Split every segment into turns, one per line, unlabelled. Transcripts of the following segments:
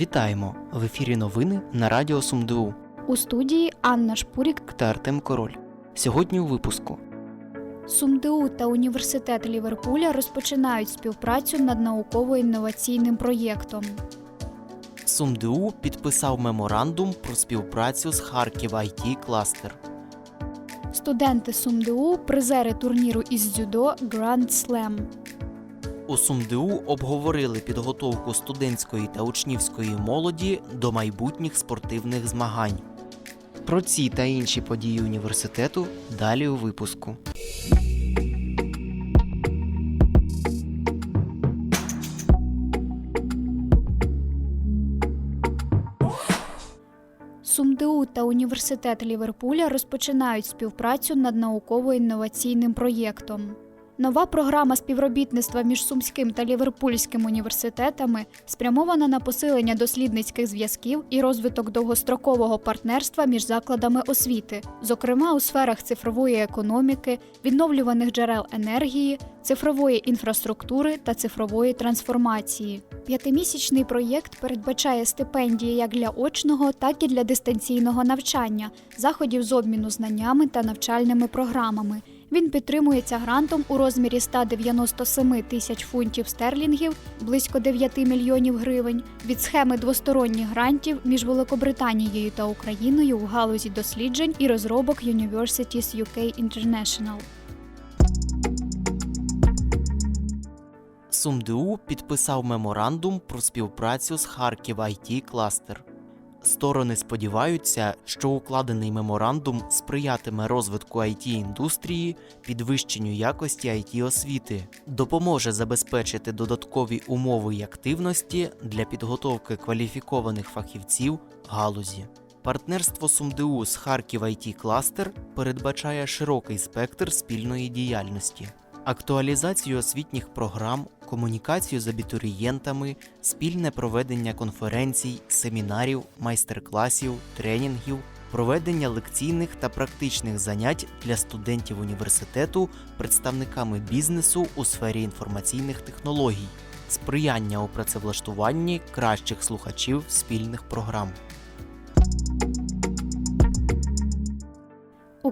Вітаємо! В ефірі новини на Радіо СумДУ
У студії Анна Шпурік,
та Артем Король. Сьогодні у випуску
СумДУ та університет Ліверпуля розпочинають співпрацю над науково-інноваційним проєктом.
СумДУ підписав меморандум про співпрацю з Харків IT Кластер.
Студенти СумДУ призери турніру із дзюдо Grand Slam.
У СумДУ обговорили підготовку студентської та учнівської молоді до майбутніх спортивних змагань. Про ці та інші події університету далі у випуску.
СумДУ та університет Ліверпуля розпочинають співпрацю над науково-інноваційним проєктом. Нова програма співробітництва між Сумським та Ліверпульським університетами спрямована на посилення дослідницьких зв'язків і розвиток довгострокового партнерства між закладами освіти, зокрема у сферах цифрової економіки, відновлюваних джерел енергії, цифрової інфраструктури та цифрової трансформації. П'ятимісячний проєкт передбачає стипендії як для очного, так і для дистанційного навчання, заходів з обміну знаннями та навчальними програмами. Він підтримується грантом у розмірі 197 тисяч фунтів стерлінгів, близько 9 мільйонів гривень, від схеми двосторонніх грантів між Великобританією та Україною в галузі досліджень і розробок Universities UK International.
СумДУ підписав меморандум про співпрацю з Харків IT Кластер. Сторони сподіваються, що укладений меморандум сприятиме розвитку it індустрії, підвищенню якості it освіти, допоможе забезпечити додаткові умови і активності для підготовки кваліфікованих фахівців галузі. Партнерство СумДУ з Харків IT Кластер передбачає широкий спектр спільної діяльності актуалізацію освітніх програм, комунікацію з абітурієнтами, спільне проведення конференцій, семінарів, майстер-класів, тренінгів, проведення лекційних та практичних занять для студентів університету, представниками бізнесу у сфері інформаційних технологій, сприяння у працевлаштуванні кращих слухачів спільних програм.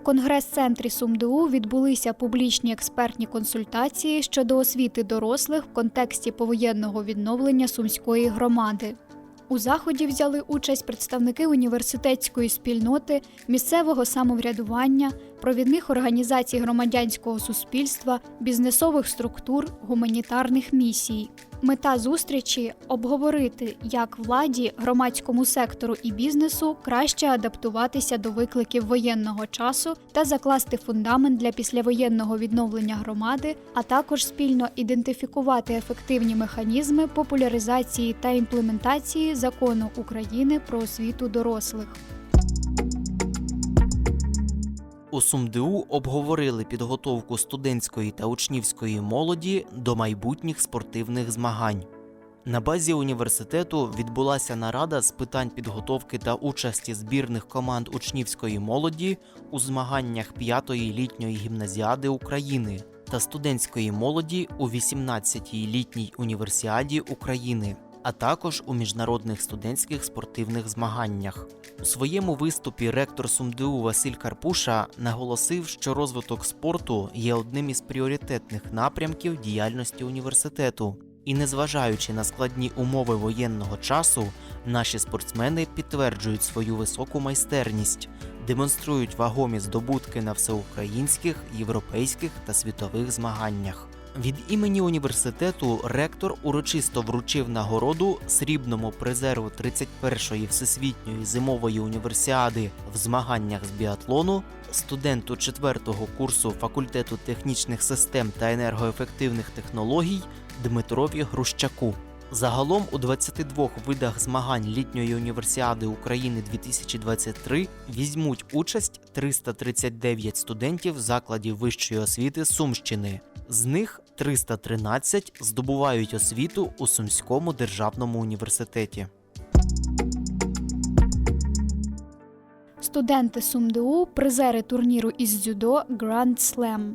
Конгрес-центрі СумДУ відбулися публічні експертні консультації щодо освіти дорослих в контексті повоєнного відновлення сумської громади. У заході взяли участь представники університетської спільноти, місцевого самоврядування, провідних організацій громадянського суспільства, бізнесових структур, гуманітарних місій. Мета зустрічі обговорити, як владі, громадському сектору і бізнесу краще адаптуватися до викликів воєнного часу та закласти фундамент для післявоєнного відновлення громади, а також спільно ідентифікувати ефективні механізми популяризації та імплементації закону України про освіту дорослих.
У СумДУ обговорили підготовку студентської та учнівської молоді до майбутніх спортивних змагань. На базі університету відбулася нарада з питань підготовки та участі збірних команд учнівської молоді у змаганнях п'ятої літньої гімназіади України та студентської молоді у 18-й літній універсіаді України, а також у міжнародних студентських спортивних змаганнях. У своєму виступі ректор СумДУ Василь Карпуша наголосив, що розвиток спорту є одним із пріоритетних напрямків діяльності університету. І незважаючи на складні умови воєнного часу, наші спортсмени підтверджують свою високу майстерність, демонструють вагомі здобутки на всеукраїнських, європейських та світових змаганнях. Від імені університету ректор урочисто вручив нагороду срібному призеру 31-ї всесвітньої зимової універсіади в змаганнях з біатлону, студенту 4-го курсу факультету технічних систем та енергоефективних технологій Дмитрові Грущаку. Загалом у 22 видах змагань літньої універсіади України 2023 візьмуть участь 339 студентів закладів вищої освіти Сумщини. З них 313 здобувають освіту у Сумському державному університеті.
Студенти СумДУ призери турніру із дзюдо Grand Slam.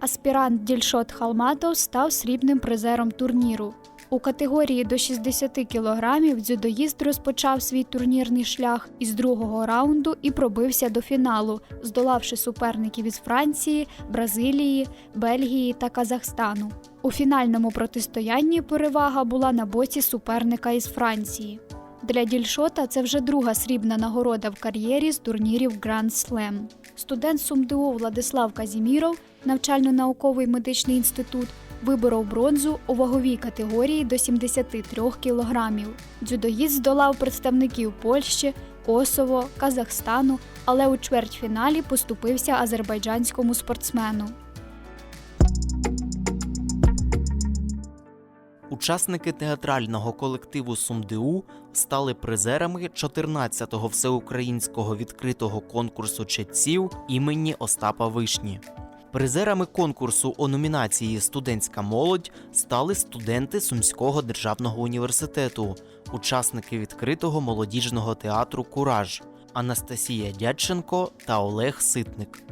Аспірант Дільшот Халматов став срібним призером турніру. У категорії до 60 кілограмів дзюдоїст розпочав свій турнірний шлях із другого раунду і пробився до фіналу, здолавши суперників із Франції, Бразилії, Бельгії та Казахстану. У фінальному протистоянні перевага була на боці суперника із Франції. Для Дільшота це вже друга срібна нагорода в кар'єрі з турнірів Grand Slam. Студент СумДУ Владислав Казіміров, навчально-науковий медичний інститут, виборов бронзу у ваговій категорії до 73 кілограмів. Дзюдоїст здолав представників Польщі, Косово, Казахстану, але у чвертьфіналі поступився азербайджанському спортсмену.
Учасники театрального колективу СумДУ стали призерами 14-го всеукраїнського відкритого конкурсу читців імені Остапа Вишні. Призерами конкурсу у номінації Студентська молодь стали студенти Сумського державного університету, учасники відкритого молодіжного театру Кураж Анастасія Дядченко та Олег Ситник.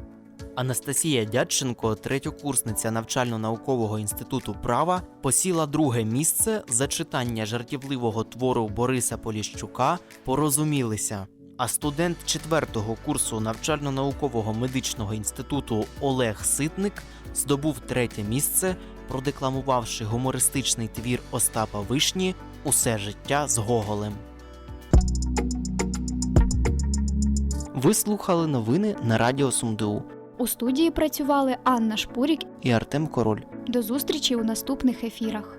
Анастасія Дядченко, третьокурсниця навчально-наукового інституту права, посіла друге місце за читання жартівливого твору Бориса Поліщука Порозумілися. А студент четвертого курсу навчально-наукового медичного інституту Олег Ситник здобув третє місце, продекламувавши гумористичний твір Остапа Вишні Усе життя з Гоголем. Ви слухали новини на Радіо СумДУ
У студії працювали Анна Шпурік.
і Артем Король.
До зустрічі у наступних ефірах.